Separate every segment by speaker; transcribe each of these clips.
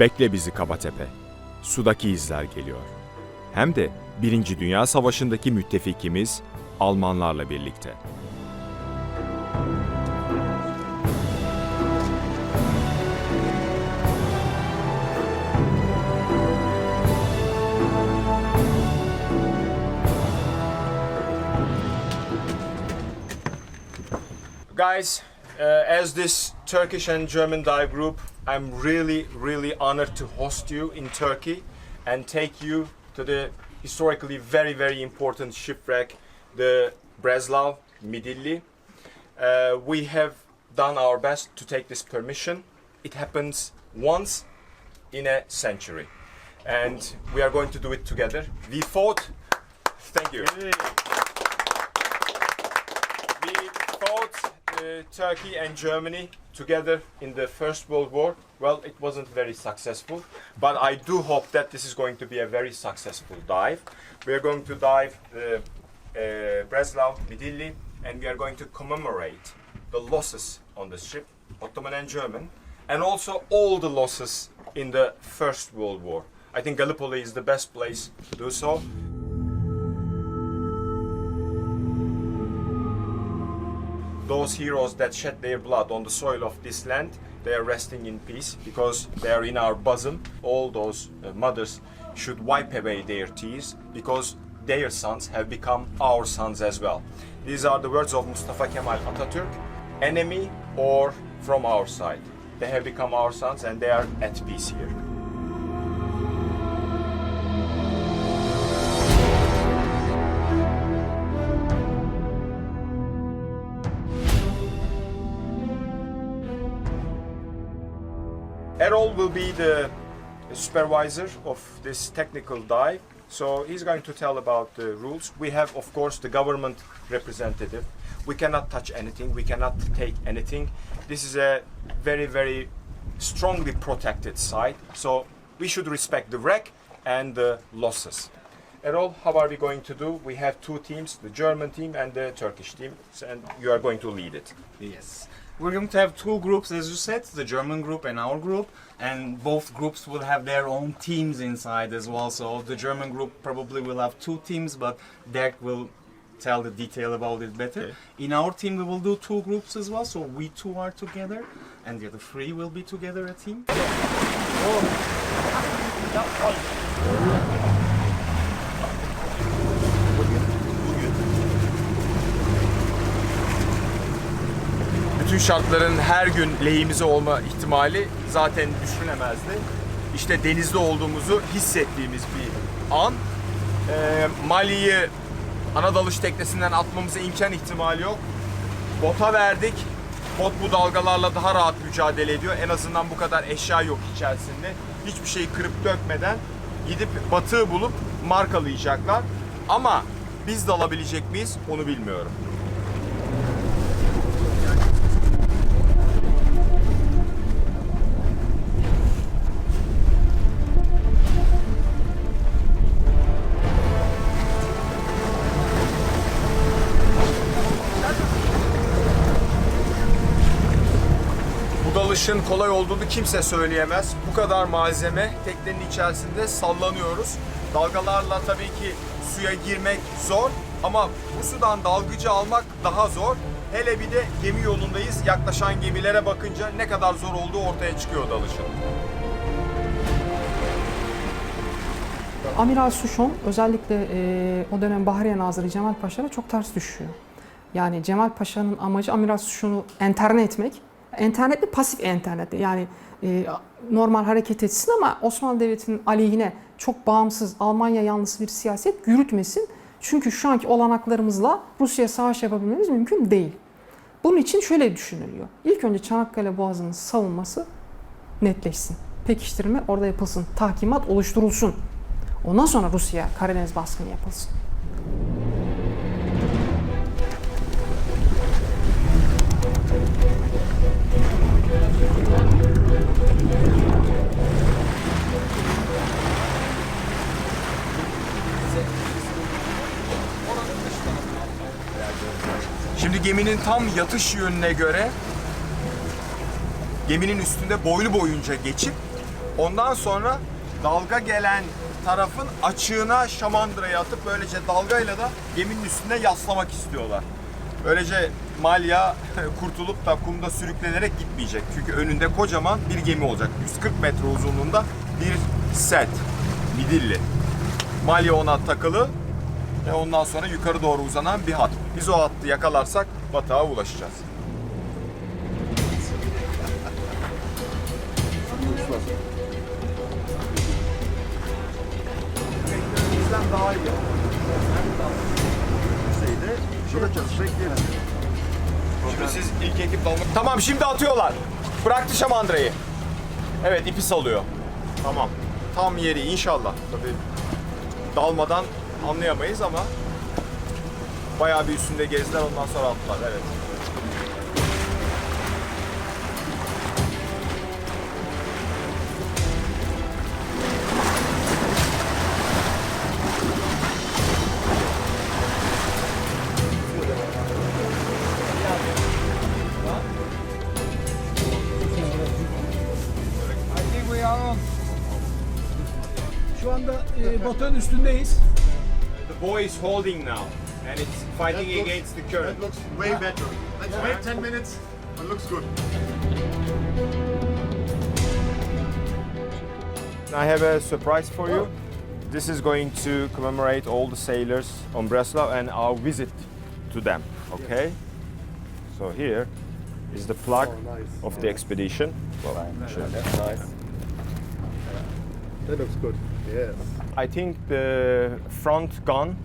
Speaker 1: Bekle bizi Kabatepe. Sudaki izler geliyor. Hem de Birinci Dünya Savaşı'ndaki müttefikimiz Almanlarla birlikte.
Speaker 2: Guys, uh, as this Turkish and German dive group, I'm really, really honored to host you in Turkey and take you to the historically very, very important shipwreck, the Breslau Midilli. Uh, we have done our best to take this permission. It happens once in a century, and we are going to do it together. We fought. Thank you. We fought uh, Turkey and Germany together in the First World War. Well, it wasn't very successful, but I do hope that this is going to be a very successful dive. We are going to dive the uh, Breslau Midilli, and we are going to commemorate the losses on the ship, Ottoman and German, and also all the losses in the First World War. I think Gallipoli is the best place to do so. Those heroes that shed their blood on the soil of this land, they are resting in peace because they are in our bosom. All those uh, mothers should wipe away their tears because their sons have become our sons as well. These are the words of Mustafa Kemal Atatürk enemy or from our side. They have become our sons and they are at peace here. Errol will be the supervisor of this technical dive. So he's going to tell about the rules. We have, of course, the government representative. We cannot touch anything. We cannot take anything. This is a very, very strongly protected site. So we should respect the wreck and the losses. Errol, how are we going to do? We have two teams, the German team and the Turkish team, and you are going to lead it.
Speaker 3: Yes. We're going to have two groups, as you said, the German group and our group, and both groups will have their own teams inside as well. So the German group probably will have two teams, but Dirk will tell the detail about it better.
Speaker 2: Okay.
Speaker 3: In our team, we will do two groups as well. So we two are together, and the other three will be together a team. Oh.
Speaker 2: Bütün şartların her gün lehimize olma ihtimali zaten düşünemezdi. İşte denizde olduğumuzu hissettiğimiz bir an. Ee, Mali'yi ana dalış teknesinden atmamıza imkan ihtimali yok. Bota verdik. Bot bu dalgalarla daha rahat mücadele ediyor. En azından bu kadar eşya yok içerisinde. Hiçbir şeyi kırıp dökmeden gidip batığı bulup markalayacaklar. Ama biz dalabilecek miyiz onu bilmiyorum. Dalışın kolay olduğunu kimse söyleyemez. Bu kadar malzeme teknenin içerisinde sallanıyoruz. Dalgalarla tabii ki suya girmek zor ama bu sudan dalgıcı almak daha zor. Hele bir de gemi yolundayız. Yaklaşan gemilere bakınca ne kadar zor olduğu ortaya çıkıyor dalışın.
Speaker 4: Amiral Suşon özellikle e, o dönem Bahriye Nazırı Cemal Paşa'ya çok ters düşüyor. Yani Cemal Paşa'nın amacı Amiral Suşon'u enterne etmek. Enternet mi? Pasif enternet. Yani e, normal hareket etsin ama Osmanlı Devleti'nin aleyhine çok bağımsız Almanya yanlısı bir siyaset yürütmesin. Çünkü şu anki olanaklarımızla Rusya'ya savaş yapabilmemiz mümkün değil. Bunun için şöyle düşünülüyor. İlk önce Çanakkale Boğazı'nın savunması netleşsin. Pekiştirme orada yapılsın. Tahkimat oluşturulsun. Ondan sonra Rusya Karadeniz baskını yapılsın.
Speaker 2: Geminin tam yatış yönüne göre geminin üstünde boylu boyunca geçip Ondan sonra dalga gelen tarafın açığına şamandırayı atıp böylece dalgayla da geminin üstüne yaslamak istiyorlar. Böylece Malya kurtulup da kumda sürüklenerek gitmeyecek. Çünkü önünde kocaman bir gemi olacak. 140 metre uzunluğunda bir set. Midilli. Malya ona takılı ve ondan sonra yukarı doğru uzanan bir hat. Biz o hattı yakalarsak batağa ulaşacağız. Bizden daha iyi. Şimdi siz ilk ekip dalma... Tamam şimdi atıyorlar. Bıraktı şamandırayı. Evet ipi salıyor. Tamam. Tam yeri inşallah. Tabii dalmadan anlayamayız ama bayağı bir üstünde gezdiler ondan sonra attılar. Evet.
Speaker 5: Şu anda e, batağın üstündeyiz.
Speaker 2: The boy is holding now and it's fighting against the current.
Speaker 6: That looks way better. Let's wait 10 minutes. It looks good.
Speaker 2: I have a surprise for you. This is going to commemorate all the sailors on Breslau and our visit to them. Okay? So here is the flag
Speaker 6: Oh, nice.
Speaker 2: of the expedition. Well, I'm sure.
Speaker 6: That looks good. Yes.
Speaker 2: I think the front gun,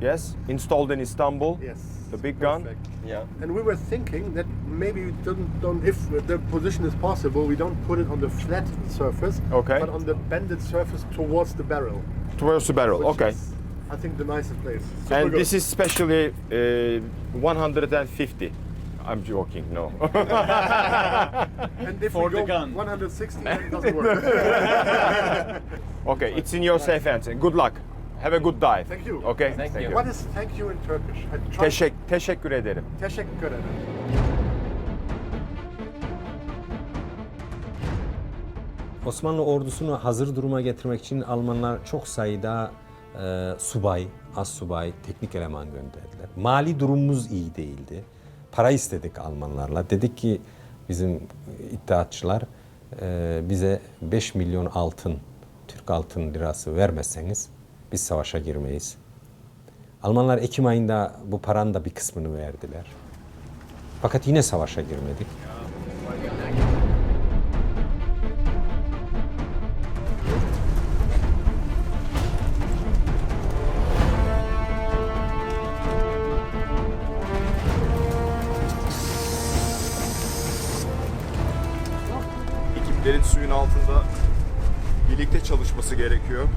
Speaker 2: yes, installed in Istanbul.
Speaker 6: Yes.
Speaker 2: The big gun.
Speaker 6: Perfect.
Speaker 2: Yeah.
Speaker 6: And we were thinking that maybe we don't, don't, if the position is possible, we don't put it on the flat surface,
Speaker 2: Okay.
Speaker 6: but on the bended surface towards the barrel.
Speaker 2: Towards the barrel.
Speaker 6: which
Speaker 2: Okay.
Speaker 6: is, I think the nicest place. Super
Speaker 2: And
Speaker 6: good.
Speaker 2: this is specially uh, 150. I'm joking, no.
Speaker 6: and if
Speaker 5: for
Speaker 6: we
Speaker 5: the
Speaker 6: go
Speaker 5: gun.
Speaker 6: 160, then it doesn't work.
Speaker 2: okay, it's in your safe hands. Good luck. Have a good dive.
Speaker 6: Thank you.
Speaker 2: Okay? Thank, you.
Speaker 6: what is thank you in Turkish? I tried-
Speaker 2: Teşek, teşekkür ederim.
Speaker 6: Teşekkür ederim.
Speaker 7: Osmanlı ordusunu hazır duruma getirmek için Almanlar çok sayıda e, subay, az subay, teknik eleman gönderdiler. Mali durumumuz iyi değildi. Para istedik Almanlarla. Dedik ki bizim iddiatçılar e, bize 5 milyon altın, Türk altın lirası vermezseniz biz savaşa girmeyiz. Almanlar Ekim ayında bu paranın da bir kısmını verdiler. Fakat yine savaşa girmedik.
Speaker 2: Ekiplerin suyun altında birlikte çalışması gerekiyor.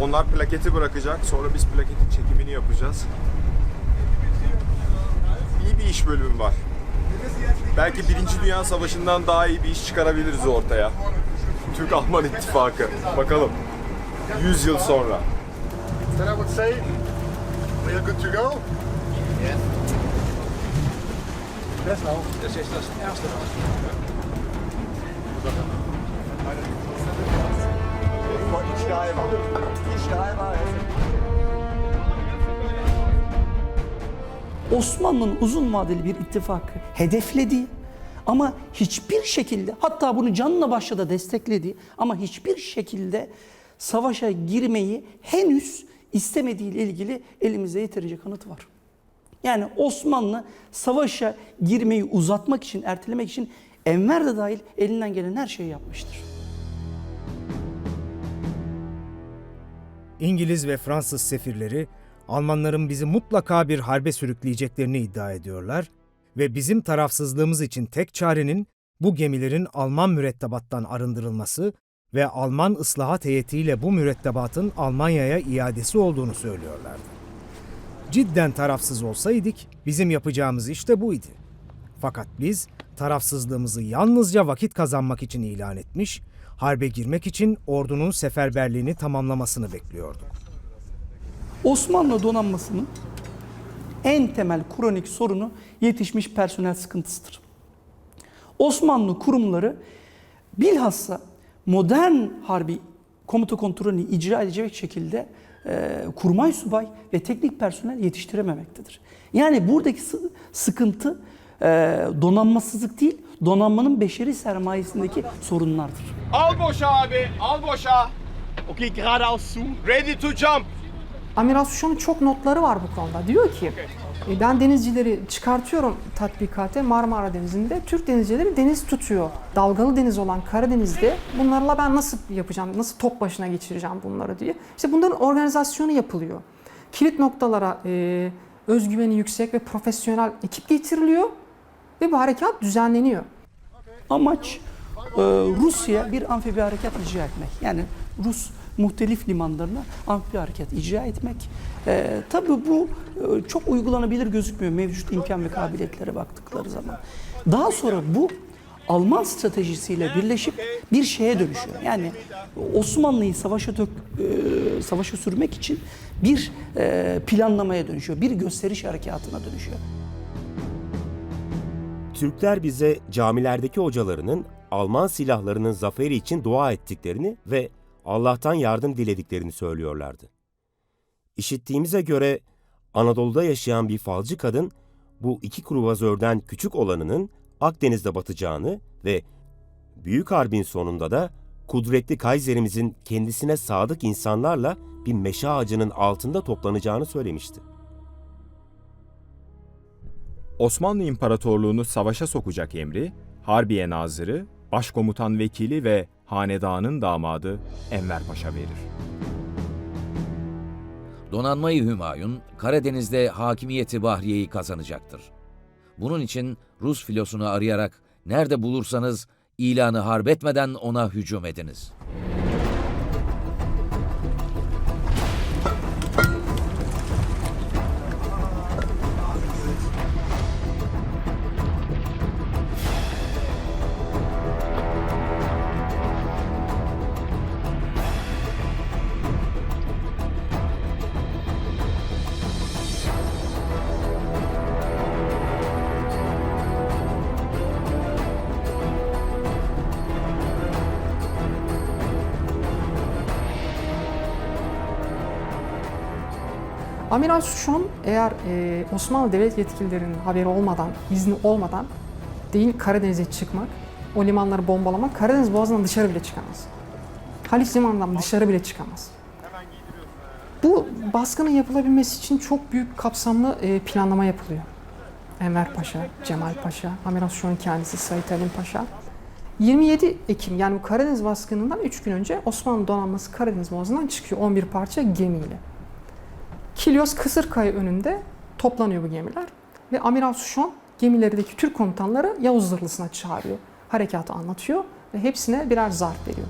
Speaker 2: Onlar plaketi bırakacak, sonra biz plaketin çekimini yapacağız. İyi bir iş bölümü var. Belki Birinci Dünya Savaşı'ndan daha iyi bir iş çıkarabiliriz ortaya. Türk-Alman ittifakı. Bakalım. 100 yıl sonra.
Speaker 6: Then I would say we are good to go. Yes. That's all.
Speaker 5: Das ist das erste
Speaker 8: Osmanlı'nın uzun vadeli bir ittifakı hedefledi ama hiçbir şekilde hatta bunu canla başla da destekledi ama hiçbir şekilde savaşa girmeyi henüz istemediği ile ilgili elimizde yeterince kanıt var. Yani Osmanlı savaşa girmeyi uzatmak için, ertelemek için Enver de dahil elinden gelen her şeyi yapmıştır.
Speaker 9: İngiliz ve Fransız sefirleri Almanların bizi mutlaka bir harbe sürükleyeceklerini iddia ediyorlar ve bizim tarafsızlığımız için tek çarenin bu gemilerin Alman mürettebattan arındırılması ve Alman ıslahat heyetiyle bu mürettebatın Almanya'ya iadesi olduğunu söylüyorlardı. Cidden tarafsız olsaydık bizim yapacağımız iş de buydu. Fakat biz tarafsızlığımızı yalnızca vakit kazanmak için ilan etmiş, harbe girmek için ordunun seferberliğini tamamlamasını bekliyorduk.
Speaker 8: Osmanlı donanmasının en temel kronik sorunu yetişmiş personel sıkıntısıdır. Osmanlı kurumları bilhassa modern harbi komuta kontrolünü icra edecek şekilde e, kurmay subay ve teknik personel yetiştirememektedir. Yani buradaki sı- sıkıntı e, donanmasızlık değil, donanmanın beşeri sermayesindeki sorunlardır.
Speaker 2: Al boşa abi, al boşa. Okay, geradeaus zu. Ready to jump.
Speaker 4: Amiral Suşon'un çok notları var bu konuda. Diyor ki e, ben denizcileri çıkartıyorum tatbikate Marmara Denizi'nde. Türk denizcileri deniz tutuyor. Dalgalı deniz olan Karadeniz'de bunlarla ben nasıl yapacağım, nasıl top başına geçireceğim bunları diye. İşte bunların organizasyonu yapılıyor. Kilit noktalara e, özgüveni yüksek ve profesyonel ekip getiriliyor ve bu harekat düzenleniyor.
Speaker 8: Amaç e, Rusya bir amfibi harekat icra etmek. Yani Rus muhtelif limanlarına amfibi harekat icra etmek. E, tabii bu e, çok uygulanabilir gözükmüyor mevcut imkan ve kabiliyetlere baktıkları zaman. Daha sonra bu Alman stratejisiyle birleşip bir şeye dönüşüyor. Yani Osmanlı'yı savaşa dök, e, savaşa sürmek için bir e, planlamaya dönüşüyor. Bir gösteriş harekatına dönüşüyor.
Speaker 10: Türkler bize camilerdeki hocalarının Alman silahlarının zaferi için dua ettiklerini ve Allah'tan yardım dilediklerini söylüyorlardı. İşittiğimize göre Anadolu'da yaşayan bir falcı kadın bu iki kruvazörden küçük olanının Akdeniz'de batacağını ve Büyük Harbin sonunda da kudretli Kaiserimizin kendisine sadık insanlarla bir meşe ağacının altında toplanacağını söylemişti.
Speaker 1: Osmanlı İmparatorluğunu savaşa sokacak emri, Harbiye Nazırı, Başkomutan Vekili ve hanedanın damadı Enver Paşa verir.
Speaker 11: Donanmayı Hümayun, Karadeniz'de hakimiyeti Bahriye'yi kazanacaktır. Bunun için Rus filosunu arayarak nerede bulursanız ilanı harp etmeden ona hücum ediniz.
Speaker 4: Amiral Suşon eğer e, Osmanlı devlet yetkililerinin haberi olmadan, izni olmadan değil Karadeniz'e çıkmak, o limanları bombalamak, Karadeniz Boğazı'ndan dışarı bile çıkamaz. Haliç Limanı'ndan dışarı bile çıkamaz. Bu baskının yapılabilmesi için çok büyük kapsamlı e, planlama yapılıyor. Enver Paşa, Cemal Paşa, Amiral Suşon'un kendisi Sait Halim Paşa. 27 Ekim yani bu Karadeniz baskınından 3 gün önce Osmanlı donanması Karadeniz Boğazı'ndan çıkıyor 11 parça gemiyle. Kilyos Kısırkaya önünde toplanıyor bu gemiler ve Amiral Suşon gemilerdeki Türk komutanları Yavuz Zırhlısı'na çağırıyor. Harekatı anlatıyor ve hepsine birer zarf veriyor.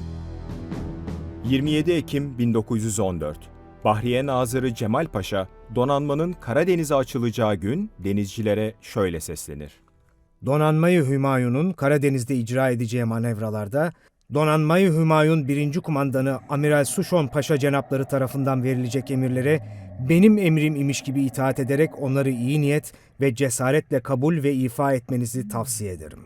Speaker 1: 27 Ekim 1914 Bahriye Nazırı Cemal Paşa, donanmanın Karadeniz'e açılacağı gün denizcilere şöyle seslenir.
Speaker 9: Donanmayı Hümayun'un Karadeniz'de icra edeceği manevralarda Donanmayı Hümayun 1. Kumandanı Amiral Suşon Paşa Cenapları tarafından verilecek emirlere benim emrim imiş gibi itaat ederek onları iyi niyet ve cesaretle kabul ve ifa etmenizi tavsiye ederim.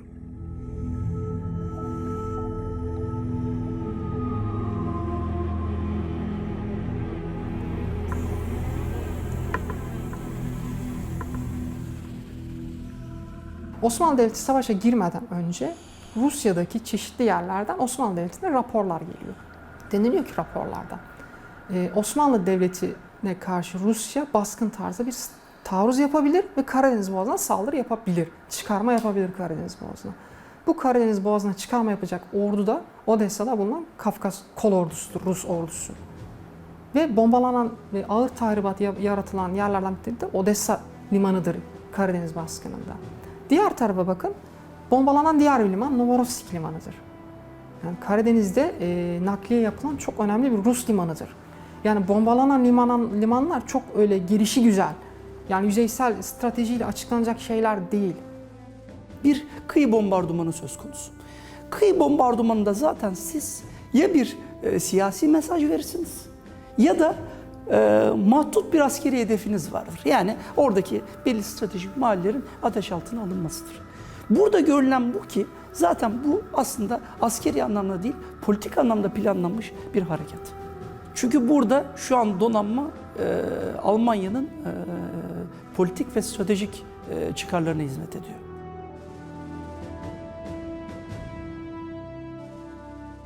Speaker 4: Osmanlı Devleti savaşa girmeden önce Rusya'daki çeşitli yerlerden Osmanlı Devleti'ne raporlar geliyor. Deniliyor ki raporlarda e, Osmanlı Devleti'ne karşı Rusya baskın tarzda bir taarruz yapabilir ve Karadeniz Boğazı'na saldırı yapabilir. Çıkarma yapabilir Karadeniz Boğazı'na. Bu Karadeniz Boğazı'na çıkarma yapacak ordu da Odessa'da bulunan Kafkas kol ordusudur, Rus ordusu. Ve bombalanan ve ağır tahribat ya- yaratılan yerlerden biri de Odessa limanıdır Karadeniz baskınında. Diğer tarafa bakın, bombalanan diğer bir liman Novorossiysk limanıdır. Yani Karadeniz'de e, nakliye yapılan çok önemli bir Rus limanıdır. Yani bombalanan limanan, limanlar çok öyle girişi güzel. Yani yüzeysel stratejiyle açıklanacak şeyler değil.
Speaker 8: bir kıyı bombardımanı söz konusu. Kıyı bombardımanında zaten siz ya bir e, siyasi mesaj verirsiniz ya da e, mahdut bir askeri hedefiniz vardır. Yani oradaki belli stratejik mahallelerin ateş altına alınmasıdır. Burada görülen bu ki Zaten bu aslında askeri anlamda değil, politik anlamda planlanmış bir hareket. Çünkü burada şu an donanma e, Almanya'nın e, politik ve stratejik e, çıkarlarına hizmet ediyor.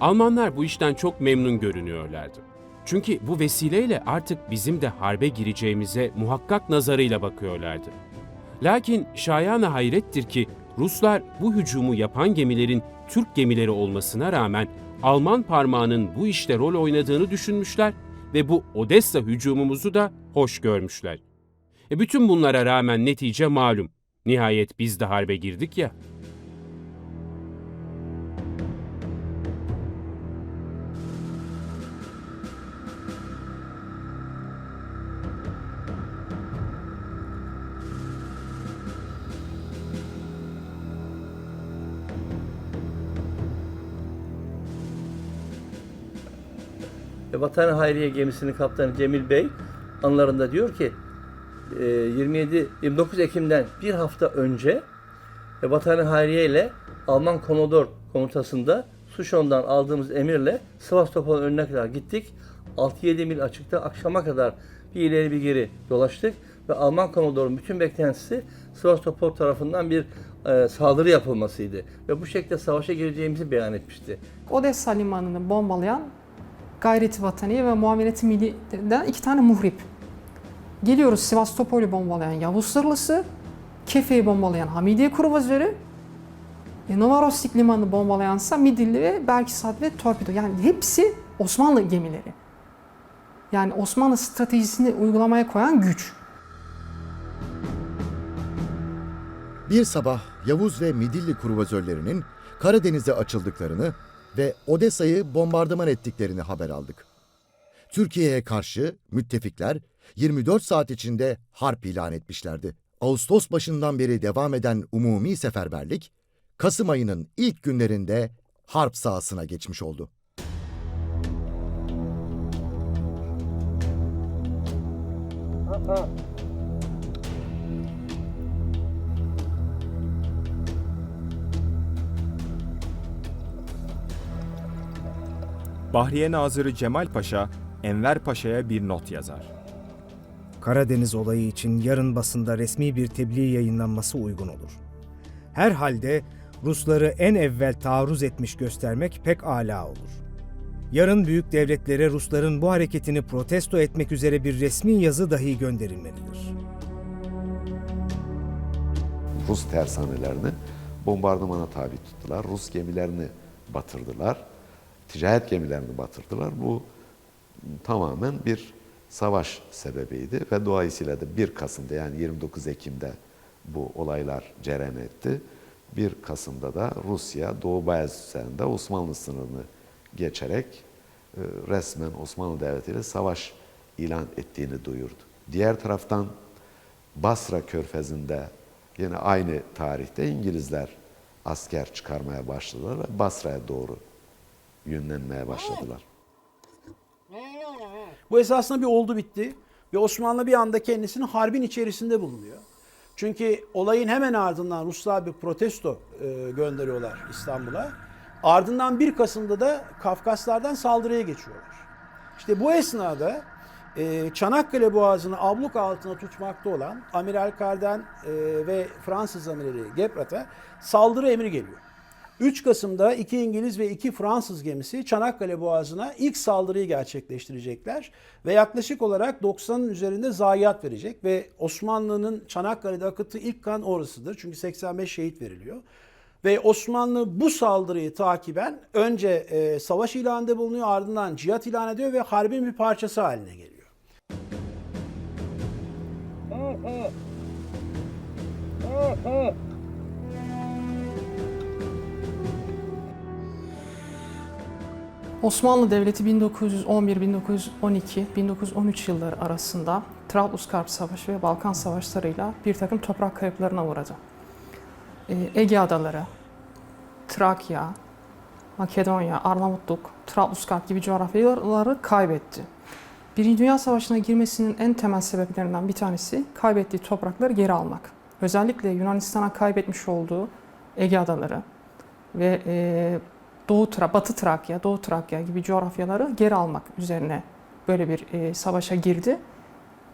Speaker 12: Almanlar bu işten çok memnun görünüyorlardı. Çünkü bu vesileyle artık bizim de harbe gireceğimize muhakkak nazarıyla bakıyorlardı. Lakin şayana hayrettir ki Ruslar bu hücumu yapan gemilerin Türk gemileri olmasına rağmen Alman parmağının bu işte rol oynadığını düşünmüşler ve bu Odessa hücumumuzu da hoş görmüşler. E bütün bunlara rağmen netice malum. Nihayet biz de harbe girdik ya.
Speaker 13: Vatan Hayriye gemisinin kaptanı Cemil Bey anlarında diyor ki e, 27 29 Ekim'den bir hafta önce e, Vatan Hayriye ile Alman Komodor komutasında Suşon'dan aldığımız emirle Sivastopol'un önüne kadar gittik. 6-7 mil açıkta akşama kadar bir ileri bir geri dolaştık ve Alman Komodor'un bütün beklentisi Sivastopol tarafından bir e, saldırı yapılmasıydı ve bu şekilde savaşa gireceğimizi beyan etmişti.
Speaker 4: Odessa limanını bombalayan Gayret-i Vataniye ve Muameleti Milli'den iki tane muhrip. Geliyoruz Sivastopol'ü bombalayan Yavuz Sırlısı, Kefe'yi bombalayan Hamidiye Kruvazörü, e, Novorostik limanını bombalayansa Midilli ve Belkisat ve Torpido. Yani hepsi Osmanlı gemileri. Yani Osmanlı stratejisini uygulamaya koyan güç.
Speaker 14: Bir sabah Yavuz ve Midilli kruvazörlerinin Karadeniz'e açıldıklarını ve Odessa'yı bombardıman ettiklerini haber aldık. Türkiye'ye karşı müttefikler 24 saat içinde harp ilan etmişlerdi. Ağustos başından beri devam eden umumi seferberlik, Kasım ayının ilk günlerinde harp sahasına geçmiş oldu.
Speaker 1: Bahriye Nazırı Cemal Paşa, Enver Paşa'ya bir not yazar.
Speaker 9: Karadeniz olayı için yarın basında resmi bir tebliğ yayınlanması uygun olur. Herhalde Rusları en evvel taarruz etmiş göstermek pek âlâ olur. Yarın büyük devletlere Rusların bu hareketini protesto etmek üzere bir resmi yazı dahi gönderilmelidir.
Speaker 15: Rus tersanelerini bombardımana tabi tuttular. Rus gemilerini batırdılar. Ticaret gemilerini batırdılar. Bu tamamen bir savaş sebebiydi ve dolayısıyla da 1 Kasım'da yani 29 Ekim'de bu olaylar cereyan etti. 1 Kasım'da da Rusya Doğu Bayezid'de Osmanlı sınırını geçerek e, resmen Osmanlı Devleti ile savaş ilan ettiğini duyurdu. Diğer taraftan Basra Körfezi'nde yine aynı tarihte İngilizler asker çıkarmaya başladılar ve Basra'ya doğru yönlenmeye başladılar.
Speaker 5: Bu esasında bir oldu bitti ve Osmanlı bir anda kendisini harbin içerisinde bulunuyor. Çünkü olayın hemen ardından Ruslar bir protesto e, gönderiyorlar İstanbul'a. Ardından 1 Kasım'da da Kafkaslardan saldırıya geçiyorlar. İşte bu esnada e, Çanakkale Boğazı'nı abluk altına tutmakta olan Amiral Carden e, ve Fransız amirali Gebrat'a saldırı emri geliyor. 3 Kasım'da iki İngiliz ve iki Fransız gemisi Çanakkale Boğazı'na ilk saldırıyı gerçekleştirecekler ve yaklaşık olarak 90'ın üzerinde zayiat verecek ve Osmanlı'nın Çanakkale'de akıttığı ilk kan orasıdır. Çünkü 85 şehit veriliyor. Ve Osmanlı bu saldırıyı takiben önce e, savaş ilanında bulunuyor ardından cihat ilan ediyor ve harbin bir parçası haline geliyor.
Speaker 4: Osmanlı Devleti 1911, 1912, 1913 yılları arasında Trablusgarp Savaşı ve Balkan Savaşları'yla bir takım toprak kayıplarına uğradı. Ee, Ege Adaları, Trakya, Makedonya, Arnavutluk, Trablusgarp gibi coğrafyaları kaybetti. Birinci Dünya Savaşı'na girmesinin en temel sebeplerinden bir tanesi kaybettiği toprakları geri almak. Özellikle Yunanistan'a kaybetmiş olduğu Ege Adaları, ve e, Doğu Tra Batı Trakya, Doğu Trakya gibi coğrafyaları geri almak üzerine böyle bir e, savaşa girdi.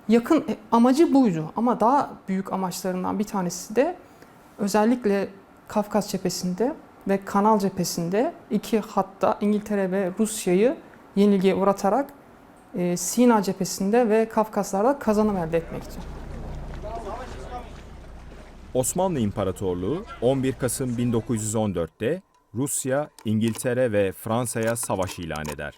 Speaker 4: Yakın e, amacı buydu ama daha büyük amaçlarından bir tanesi de özellikle Kafkas cephesinde ve Kanal cephesinde iki hatta İngiltere ve Rusya'yı yenilgiye uğratarak e, Sina cephesinde ve Kafkaslar'da kazanım elde etmekti.
Speaker 1: Osmanlı İmparatorluğu 11 Kasım 1914'te Rusya, İngiltere ve Fransa'ya savaş ilan eder.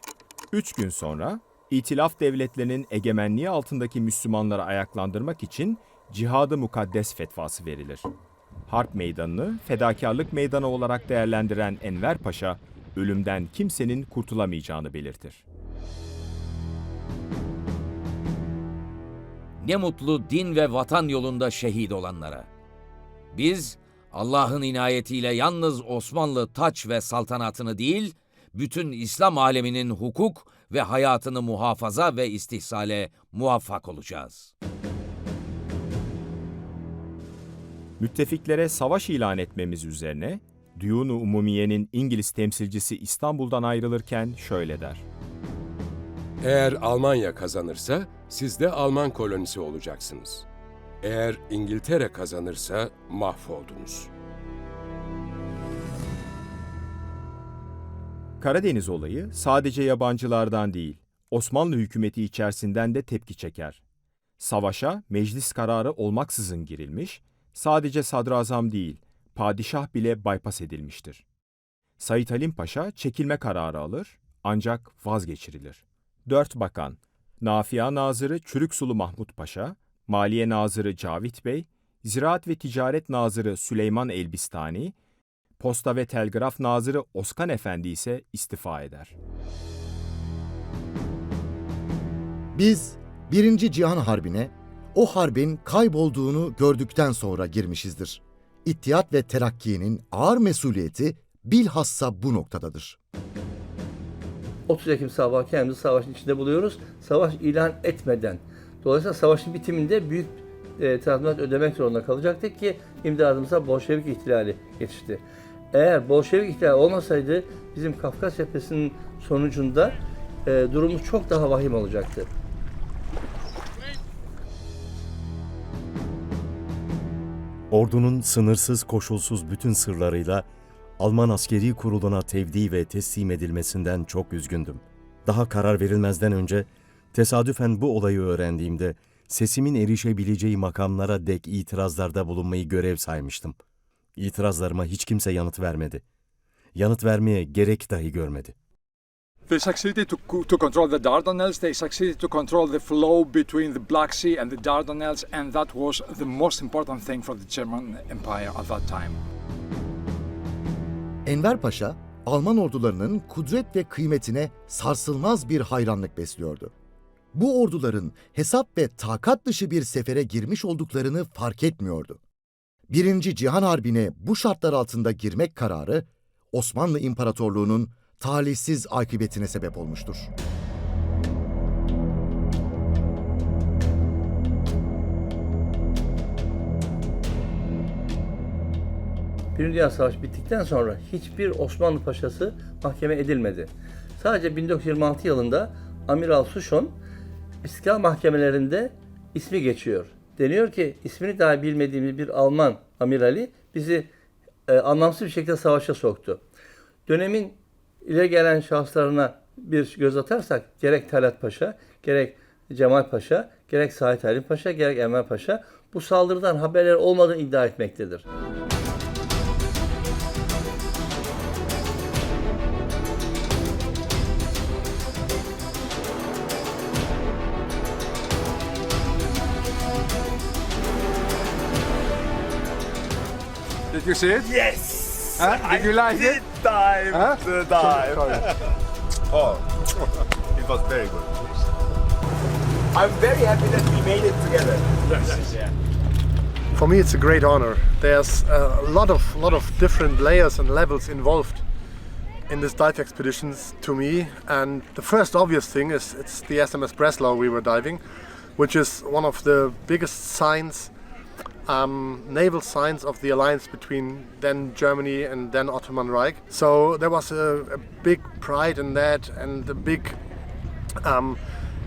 Speaker 1: Üç gün sonra İtilaf devletlerinin egemenliği altındaki Müslümanları ayaklandırmak için Cihad-ı Mukaddes fetvası verilir. Harp meydanını fedakarlık meydanı olarak değerlendiren Enver Paşa, ölümden kimsenin kurtulamayacağını belirtir.
Speaker 11: Ne mutlu din ve vatan yolunda şehit olanlara. Biz Allah'ın inayetiyle yalnız Osmanlı taç ve saltanatını değil, bütün İslam aleminin hukuk ve hayatını muhafaza ve istihsale muvaffak olacağız.
Speaker 1: Müttefiklere savaş ilan etmemiz üzerine Düyun-u Umumiye'nin İngiliz temsilcisi İstanbul'dan ayrılırken şöyle der.
Speaker 16: Eğer Almanya kazanırsa siz de Alman kolonisi olacaksınız. Eğer İngiltere kazanırsa mahvoldunuz.
Speaker 1: Karadeniz olayı sadece yabancılardan değil, Osmanlı hükümeti içerisinden de tepki çeker. Savaşa meclis kararı olmaksızın girilmiş, sadece sadrazam değil, padişah bile bypass edilmiştir. Said Halim Paşa çekilme kararı alır ancak vazgeçirilir. Dört bakan, Nafia Nazırı Çürüksulu Mahmut Paşa, Maliye Nazırı Cavit Bey, Ziraat ve Ticaret Nazırı Süleyman Elbistani, Posta ve Telgraf Nazırı Oskan Efendi ise istifa eder.
Speaker 14: Biz Birinci Cihan Harbi'ne o harbin kaybolduğunu gördükten sonra girmişizdir. İttihat ve Terakki'nin ağır mesuliyeti bilhassa bu noktadadır.
Speaker 13: 30 Ekim sabahı kendimizi savaşın içinde buluyoruz. Savaş ilan etmeden. Dolayısıyla savaşın bitiminde büyük e, tazminat ödemek zorunda kalacaktık ki imdadımıza Bolşevik ihtilali yetişti. Eğer Bolşevik ihtilali olmasaydı bizim Kafkas cephesinin sonucunda e, durumumuz çok daha vahim olacaktı.
Speaker 17: Ordunun sınırsız koşulsuz bütün sırlarıyla Alman askeri kuruluna tevdi ve teslim edilmesinden çok üzgündüm. Daha karar verilmezden önce tesadüfen bu olayı öğrendiğimde sesimin erişebileceği makamlara dek itirazlarda bulunmayı görev saymıştım. İtirazlarıma hiç kimse yanıt vermedi. Yanıt vermeye gerek dahi görmedi.
Speaker 18: They succeeded to, to control the Dardanelles. They succeeded to control the flow between the Black Sea and the Dardanelles, and that was the most important thing for the German Empire at that time.
Speaker 14: Enver Paşa, Alman ordularının kudret ve kıymetine sarsılmaz bir hayranlık besliyordu. Bu orduların hesap ve takat dışı bir sefere girmiş olduklarını fark etmiyordu. Birinci Cihan Harbi'ne bu şartlar altında girmek kararı, Osmanlı İmparatorluğu'nun talihsiz akıbetine sebep olmuştur.
Speaker 13: Birinci Dünya Savaşı bittikten sonra hiçbir Osmanlı paşası mahkeme edilmedi. Sadece 1926 yılında Amiral Sushon İstiklal mahkemelerinde ismi geçiyor. Deniyor ki ismini daha bilmediğimiz bir Alman amirali bizi e, anlamsız bir şekilde savaşa soktu. Dönemin ileri gelen şahıslarına bir göz atarsak gerek Talat Paşa, gerek Cemal Paşa, gerek Said Halim Paşa, gerek Enver Paşa bu saldırıdan haberleri olmadığını iddia etmektedir.
Speaker 18: Did you see it?
Speaker 2: Yes!
Speaker 18: Huh? Did you like
Speaker 2: did
Speaker 18: it?
Speaker 2: dive
Speaker 18: Huh?
Speaker 2: the dive.
Speaker 6: Oh, it was very good.
Speaker 2: I'm very happy that we made it together. yeah.
Speaker 6: For me, it's a great honor. There's a lot of lot of different layers and levels involved in this dive expeditions to me. And the first obvious thing is it's the SMS Breslau we were diving, which is one of the biggest signs um, naval signs of the alliance between then Germany and then Ottoman Reich. So there was a, a big pride in that and a big, um,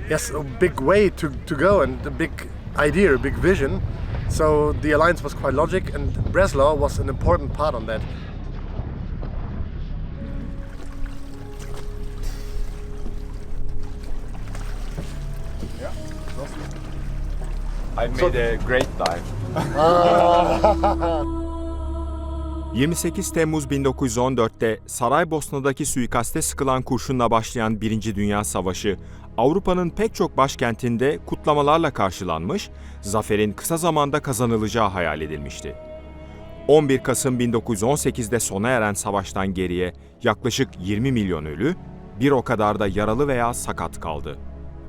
Speaker 6: yes, a big way to, to go and a big idea, a big vision. So the alliance was quite logic, and Breslau was an important part on that.
Speaker 2: I made a great dive.
Speaker 1: 28 Temmuz 1914'te Saraybosna'daki suikaste sıkılan kurşunla başlayan Birinci Dünya Savaşı, Avrupa'nın pek çok başkentinde kutlamalarla karşılanmış, zaferin kısa zamanda kazanılacağı hayal edilmişti. 11 Kasım 1918'de sona eren savaştan geriye yaklaşık 20 milyon ölü, bir o kadar da yaralı veya sakat kaldı.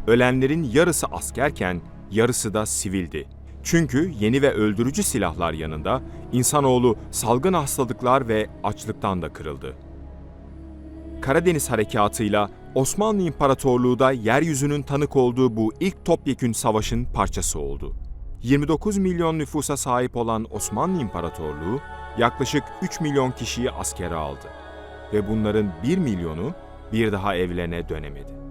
Speaker 1: Ölenlerin yarısı askerken yarısı da sivildi. Çünkü yeni ve öldürücü silahlar yanında insanoğlu salgın hastalıklar ve açlıktan da kırıldı. Karadeniz Harekatı'yla Osmanlı İmparatorluğu da yeryüzünün tanık olduğu bu ilk topyekün savaşın parçası oldu. 29 milyon nüfusa sahip olan Osmanlı İmparatorluğu yaklaşık 3 milyon kişiyi askere aldı ve bunların 1 milyonu bir daha evlerine dönemedi.